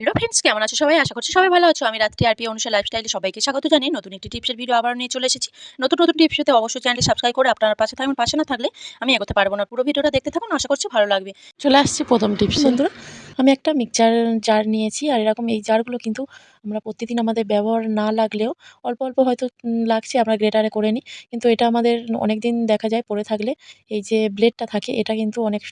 Hello friends কেমন আছো সবাই? আশা করছি সবাই ভালো আছো। আমি রাত্রি আর আরপি অনুসার লাইফস্টাইলে সবাইকে স্বাগত জানিয়ে নতুন একটি টিপসের ভিডিও আবার নিয়ে চলে এসেছি। নতুন নতুন টিপস পেতে অবশ্যই চ্যানেলটি সাবস্ক্রাইব করে আপনার পাশে থাকবেন পাশে না থাকলে আমি এগোতে পারব না। পুরো ভিডিওটা দেখতে থাকুন আশা করছি ভালো লাগবে। চলে আসছি প্রথম টিপস বন্ধুরা আমি একটা মিক্সচার জার নিয়েছি আর এরকম এই জারগুলো কিন্তু আমরা প্রতিদিন আমাদের ব্যবহার না লাগলেও অল্প অল্প হয়তো লাগছে আমরা গ্রেটারে করে নিই। কিন্তু এটা আমাদের অনেক দিন দেখা যায় পড়ে থাকলে এই যে ব্লেডটা থাকে এটা কিন্তু অনেক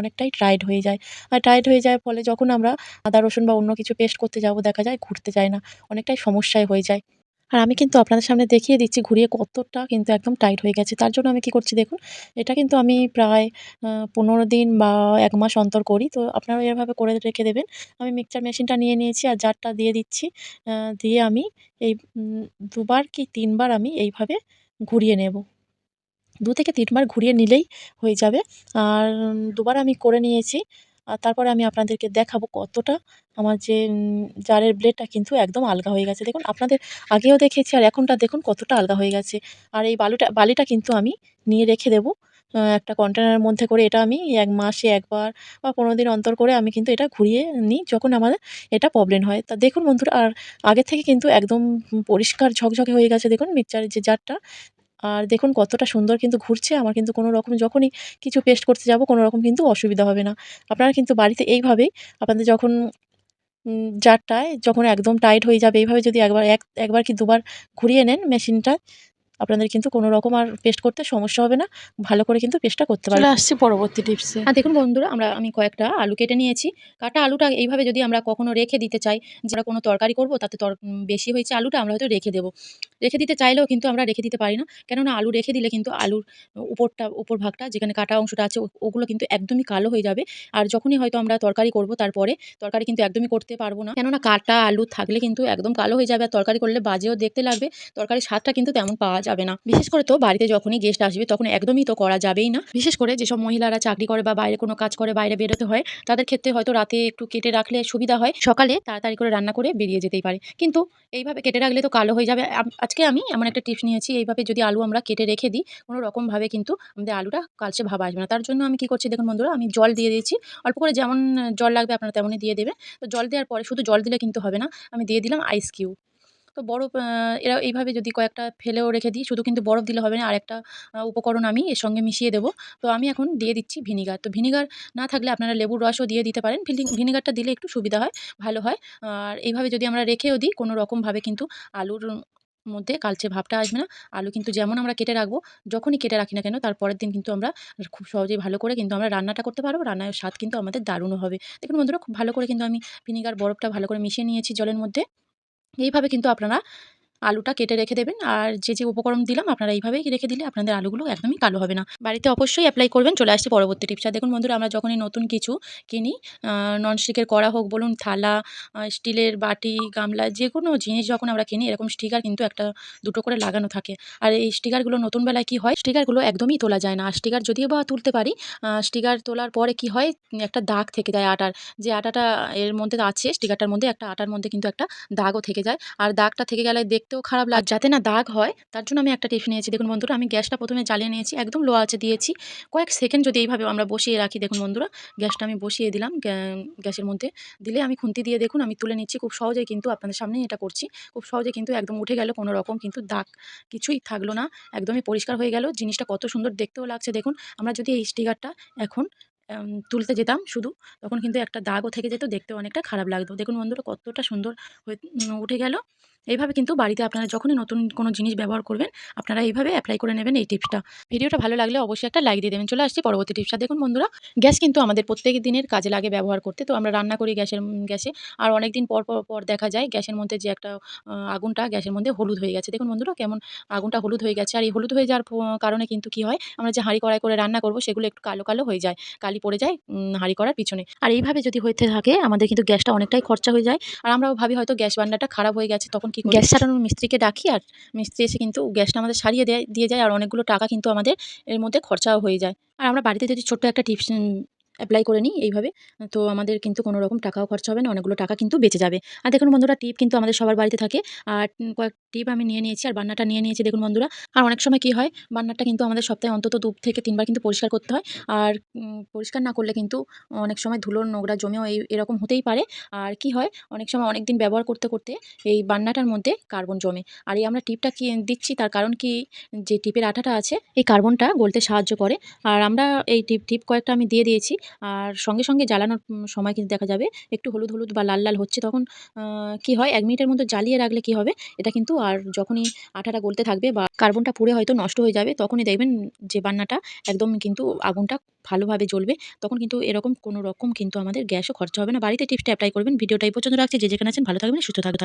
অনেকটাই টাইট হয়ে যায় আর টাইট হয়ে যাওয়ার ফলে যখন আমরা আদা, রসুন বা অন্য কিছু পেস্ট করতে যাব, দেখা যায় ঘুরতে যায় না, অনেকটাই সমস্যায় হয়ে যায় আর আমি কিন্তু আপনাদের সামনে দেখিয়ে দিচ্ছি ঘুরিয়ে কতটা কিন্তু একদম টাইট হয়ে গেছে তার জন্য আমি কি করছি দেখুন, এটা কিন্তু আমি প্রায় পনেরো দিন বা এক মাস অন্তর করি। তো আপনারা এভাবে করে রেখে দেবেন। আমি মিক্সচার মেশিনটা নিয়ে নিয়েছি আর জারটা দিয়ে দিচ্ছি। দিয়ে আমি এই দুবার কি তিনবার আমি এইভাবে ঘুরিয়ে নেব। ২ থেকে ৩ বার ঘুরিয়ে নিলেই হয়ে যাবে। আর দুবার আমি করে নিয়েছি। আর তারপরে আমি আপনাদেরকে দেখাবো কতটা আমার যে জারের ব্লেডটা কিন্তু একদম আলগা হয়ে গেছে। দেখুন, আপনাদের আগেও দেখেছি আর এখনটা দেখুন কতটা আলগা হয়ে গেছে। আর এই বালুটা, বালিটা কিন্তু আমি নিয়ে রেখে দেবো একটা কন্টেনারের মধ্যে করে এটা আমি এক মাসে একবার বা ১৫ দিন অন্তর করে আমি কিন্তু এটা ঘুরিয়ে নিই যখন আমাদের এটা প্রবলেম হয়। তা দেখুন বন্ধুরা, আর আগের থেকে কিন্তু একদম পরিষ্কার ঝকঝকে হয়ে গেছে দেখুন, মিক্সচারের যে জারটা। আর দেখুন কতটা সুন্দর কিন্তু ঘুরছে। আমার কিন্তু কোনো রকম যখনই কিছু পেস্ট করতে যাব কোনো রকম কিন্তু অসুবিধা হবে না। আপনারা কিন্তু বাড়িতে এইভাবেই আপনাদের যখন জারটায় যখন একদম টাইট হয়ে যাবে এইভাবে যদি একবার এক একবার কি দুবার ঘুরিয়ে নেন মেশিনটা, আপনাদের কিন্তু কোনো রকম আর পেস্ট করতে সমস্যা হবে না। ভালো করে কিন্তু পেস্টটা করতে পারবেন। আসছি পরবর্তী টিপসে। আর দেখুন বন্ধুরা আমরা আমি কয়েকটা আলু কেটে নিয়েছি কাটা আলুটা এইভাবে যদি আমরা কখনো রেখে দিতে চাই যারা কোনো তরকারি করব তাতে তর বেশি হয়েছে আলুটা আমরা হয়তো রেখে দেবো রেখে দিতে চাইলেও কিন্তু আমরা রেখে দিতে পারি না কেননা আলু রেখে দিলে কিন্তু আলুর উপরটা উপর ভাগটা যেখানে কাটা অংশটা আছে ওগুলো কিন্তু একদমই কালো হয়ে যাবে আর যখনই হয়তো আমরা তরকারি করব তারপরে তরকারি কিন্তু একদমই করতে পারব না কেননা কাটা আলু থাকলে কিন্তু একদম কালো হয়ে যাবে আর তরকারি করলে বাজেও দেখতে লাগবে তরকারির স্বাদটা কিন্তু তেমন পাওয়া যাবে না। বিশেষ করে তো বাড়িতে যখনই গেস্ট আসবে তখন একদমই তো করা যাবেই না। বিশেষ করে যেসব মহিলারা চাকরি করে বা বাইরে কোনো কাজ করে বাইরে বেরোতে হয়, তাদের ক্ষেত্রে হয়তো রাতে একটু কেটে রাখলে সুবিধা হয়। সকালে তাড়াতাড়ি করে রান্না করে বেরিয়ে যেতেই পারে। কিন্তু এইভাবে কেটে রাখলে তো কালো হয়ে যাবে। আজকে আমি এমন একটা টিপস নিয়েছি, এইভাবে যদি আলু আমরা কেটে রেখে দিই, কোনো রকমভাবে কিন্তু আমাদের আলুটা কালচে ভাব আসবে না। তার জন্য আমি কি করছি দেখুন বন্ধুরা, আমি জল দিয়ে দিয়েছি। অল্প করে যেমন জল লাগবে আপনারা তেমনই দিয়ে দেবেন। তো জল দেওয়ার পরে শুধু জল দিলে কিন্তু হবে না, আমি দিয়ে দিলাম আইস কিউব তো বরফ এরা এইভাবে যদি কয়েকটা ফেলেও রেখে দিই, শুধু কিন্তু বরফ দিলে হবে না। আরেকটা উপকরণ আমি এর সঙ্গে মিশিয়ে দেবো। তো আমি এখন দিয়ে দিচ্ছি ভিনিগার। তো ভিনিগার না থাকলে আপনারা লেবুর রসও দিয়ে দিতে পারেন। ভিনিগারটা দিলে একটু সুবিধা হয়, ভালো হয়। আর এইভাবে যদি আমরা রেখেও দিই, কোনো রকমভাবে কিন্তু আলুর মধ্যে কালচে ভাবটা আসবে না। আলু কিন্তু যেমন আমরা কেটে রাখব, যখনই কেটে রাখি না কেন, তার পরের দিন কিন্তু আমরা খুব সহজেই ভালো করে কিন্তু আমরা রান্নাটা করতে পারব। রান্নার স্বাদ কিন্তু আমাদের দারুণও হবে। দেখুন বন্ধুরা, খুব ভালো করে কিন্তু আমি ভিনিগার, বরফটা ভালো করে মিশিয়ে নিয়েছি জলের মধ্যে। এইভাবে কিন্তু আপনারা আলুটা কেটে রেখে দেবেন। আর যে, যে উপকরণ দিলাম আপনারা এইভাবেই রেখে দিলে আপনাদের আলুগুলো একদমই কালো হবে না। বাড়িতে অবশ্যই অ্যাপ্লাই করবেন। চলে আসছে পরবর্তী টিপস। আর দেখুন বন্ধুরা আমরা যখনই নতুন কিছু কিনি ননস্টিকের কড়া হোক বলুন, থালা, স্টিলের বাটি, গামলা যে কোনো জিনিস যখন আমরা কিনি এরকম স্টিকার কিন্তু একটা দুটো করে লাগানো থাকে। আর এই স্টিকারগুলো নতুন বেলায় কি হয় স্টিকারগুলো একদমই তোলা যায় না। আর স্টিকার যদিও বা তুলতে পারি স্টিকার তোলার পরে কি হয় একটা দাগ থেকে যায় আটার। যে আটাটা এর মধ্যে আছে স্টিকারটার মধ্যে একটা আটার মধ্যে কিন্তু একটা দাগও থেকে যায়। আর দাগটা থেকে গেলে দেখতেও খারাপ লাগ, যাতে না দাগ হয়, তার জন্য আমি একটা টিফিন নিয়েছি। দেখুন বন্ধুরা, আমি গ্যাসটা ১ম এ জ্বালিয়ে নিয়েছি। একদম লো আঁচে দিয়েছি। কয়েক সেকেন্ড যদি এইভাবে আমরা বসিয়ে রাখি, দেখুন বন্ধুরা, গ্যাসটা আমি বসিয়ে দিলাম, গ্যা, গ্যাসের মধ্যে। দিলে আমি খুন্তি দিয়ে দেখুন, আমি তুলে নিচ্ছি। খুব সহজেই কিন্তু আপনাদের সামনেই এটা করছি। খুব সহজে কিন্তু একদম উঠে গেল, কোনো রকম কিন্তু দাগ কিছুই থাকল না। একদমই পরিষ্কার হয়ে গেল। জিনিসটা কত সুন্দর দেখতেও লাগছে দেখুন। আমরা যদি এই স্টিকারটা এখন তুলতে যেতাম শুধু, তখন কিন্তু একটা দাগও থেকে যেত। দেখতেও অনেকটা খারাপ লাগতো। দেখুন বন্ধুরা, কতটা সুন্দর হয়ে উঠে গেল। এইভাবে কিন্তু বাড়িতে আপনারা যখনই নতুন কোনো জিনিস ব্যবহার করবেন, আপনারা এইভাবে অ্যাপ্লাই করে নেবেন এই টিপসটা। ভিডিওটা ভালো লাগলে অবশ্যই একটা লাইক দিয়ে দেবেন। চলে আসছি পরবর্তী টিপসটা। দেখুন বন্ধুরা, গ্যাস কিন্তু আমাদের প্রত্যেক দিনের কাজে লাগে ব্যবহার করতে। তো আমরা রান্না করি গ্যাসের গ্যাসে। আর অনেকদিন পর, পর, পর দেখা যায় গ্যাসের মধ্যে যে একটা আগুনটা গ্যাসের মধ্যে হলুদ হয়ে গেছে। দেখুন বন্ধুরা কেমন আগুনটা হলুদ হয়ে গেছে। আর এই হলুদ হয়ে যাওয়ার কারণে কিন্তু কি হয়, আমরা যে হাঁড়ি কড়াই করে রান্না করব সেগুলো একটু কালো, কালো হয়ে যায়। কালি পড়ে যায় হাঁড়ি কড়ার পিছনে। আর এইভাবে যদি হইতে থাকে আমাদের কিন্তু গ্যাসটা অনেকটাই খরচা হয়ে যায়। আর আমরাও ভাবি হয়তো গ্যাস বার্নারটা খারাপ হয়ে গেছে তখন কি গ্যাস সারানোর মিস্ত্রিকে ডাকি আর মিস্ত্রি এসে কিন্তু গ্যাসটা আমাদের সারিয়ে দেয়, দিয়ে যায় আর অনেকগুলো টাকা কিন্তু আমাদের এর মধ্যে খরচাও হয়ে যায়। আর আমরা বাড়িতে যদি ছোট্ট একটা টিপস অ্যাপ্লাই করে নিই এইভাবে, তো আমাদের কিন্তু কোনো রকম টাকাও খরচা হবে না। অনেকগুলো টাকা কিন্তু বেঁচে যাবে। আর দেখুন বন্ধুরা, টিপ কিন্তু আমাদের সবার বাড়িতে থাকে। আর কয়েক টিপ আমি নিয়ে নিয়েছি আর বান্নাটা নিয়ে নিয়েছি, দেখুন বন্ধুরা। আর অনেক সময় কি হয়, বান্নাটা কিন্তু আমাদের সপ্তাহে অন্তত দু থেকে তিনবার কিন্তু পরিষ্কার করতে হয়। আর পরিষ্কার না করলে কিন্তু অনেক সময় ধুলো নোংরা জমেও এই, এরকম হতেই পারে। আর কি হয়, অনেক সময় অনেক দিন ব্যবহার করতে করতে এই বান্নাটার মধ্যে কার্বন জমে। আর এই আমরা টিপটা কি দিচ্ছি, তার কারণ কি যে টিপের আঠাটা আছে, এই কার্বনটা গলতে সাহায্য করে। আর আমরা এই টিপ টিপ কয়েকটা আমি দিয়ে দিয়েছি। আর সঙ্গে সঙ্গে জ্বালানোর সময় কিন্তু দেখা যাবে। একটু হলুদ হলুদ বা লাল লাল হচ্ছে তখন কি হয়, এক মিনিটের মধ্যে জ্বালিয়ে রাখলে কি হবে, এটা কিন্তু আর যখনই আঠাটা গলতে থাকবে বা কার্বনটা পুড়ে হয়তো নষ্ট হয়ে যাবে, তখনই দেখবেন যে বান্নাটা একদম কিন্তু আগুনটা ভালোভাবে জ্বলবে। তখন কিন্তু এরকম কোনো রকম কিন্তু আমাদের গ্যাসও খরচা হবে না। বাড়িতে টিপসটা অ্যাপ্লাই করবেন। ভিডিওটা এই পর্যন্ত রাখছি। যে যেখানে আছেন ভালো থাকবেন, সুস্থ থাকবেন।